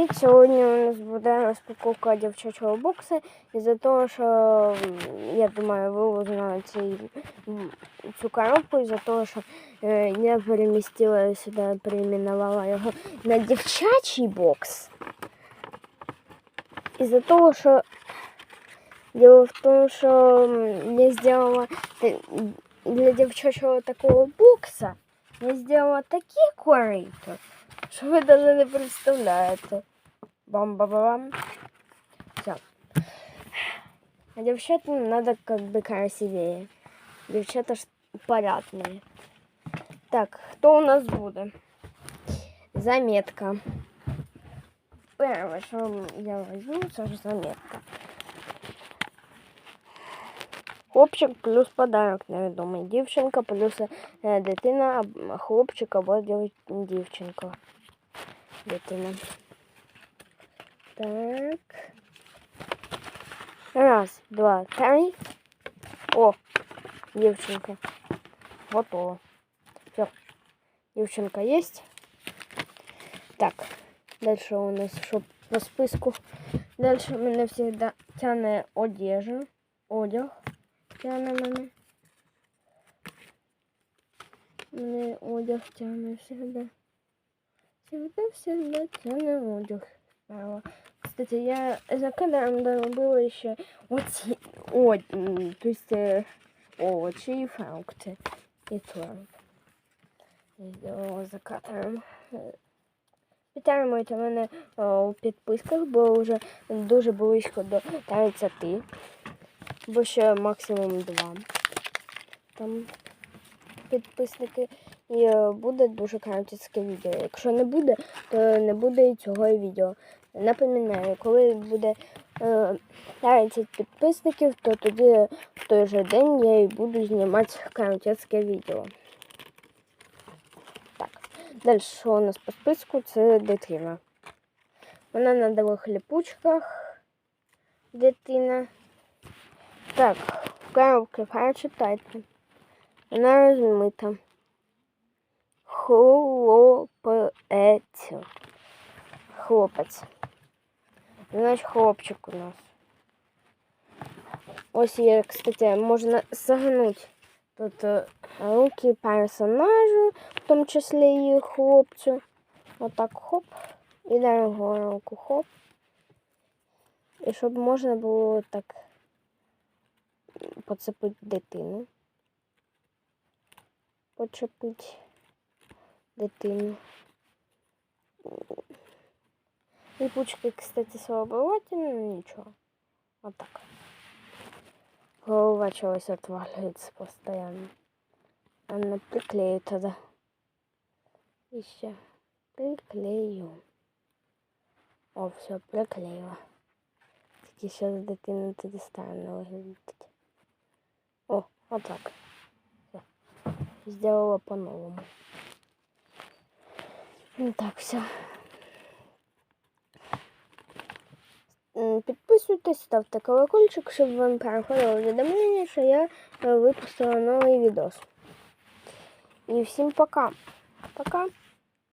Привіт! Сьогодні у нас буде розпаковка дівчачого бокса. Із-за того, що я думаю, ви узнали цю коробку, із-за того, що е, я перемістила сюди, перейменувала його на дівчачий бокс. Із-за того, що діло в тому, що я зробила для дівчачого такого бокса, я зробила такі корито. Що ви навіть не представляєте. Бам-ба-бам. Все. А девчатам надо как бы красивее. Девчата ж порядные. Так, кто у нас будет? Заметка. Первое, что я возьму, это же заметка. Хлопчик плюс подарок невідомий. Дівчинка плюс е, дитина, а хлопчик або дів- дівчинка. Дитина. Так. Раз, два, три. О, дівчинка. Готово. Все. Дівчинка есть. Так. Дальше у нас що по списку. Дальше мене завжди тяне одежа. Одяг. Тяне мене. Мене одяг тяне завжди. Всегда, всегда тяне одяг. Кстати, я за кадром доробила еще оці, о, то есть э, овочі і фрукти. І творог. Сделала за кадром. Підтримуйте мене у підписках, бо вже дуже близько до 30. Бо ще максимум 2. Там підписники. І е, буде дуже коротке відео. Якщо не буде, то не буде і цього відео. Напоминаю, коли буде е, 30 підписників, то тоді в той же день я і буду знімати коротке відео. Так, далі що у нас по списку? Це дитина. Вона на двох ліпучках. Дитина. Так, в коробці прочитайте. Вона розмита. Хлопець. Хлопець. Значить, хлопчик у нас. Ось є, кстати, можна загнути тут е, руки персонажу, в тому числі і хлопцю. Отак хоп. І другу руку хоп. І щоб можна було так поцепити дитину. Почепити дитину. Липучки, кстати, слабоваті, ну нічого. Вот так. Голова чогось отваливается постоянно. Она приклею тогда. Еще приклею. О, все, приклеила. Тільки зараз дитина тоді странно виглядить. О, вот так. Все. Сделала по-новому. Ну так, все. Підписуйтесь, ставте колокольчик, щоб вам переходило відомлення, що я е, випустила новий відос. І всім пока. Пока.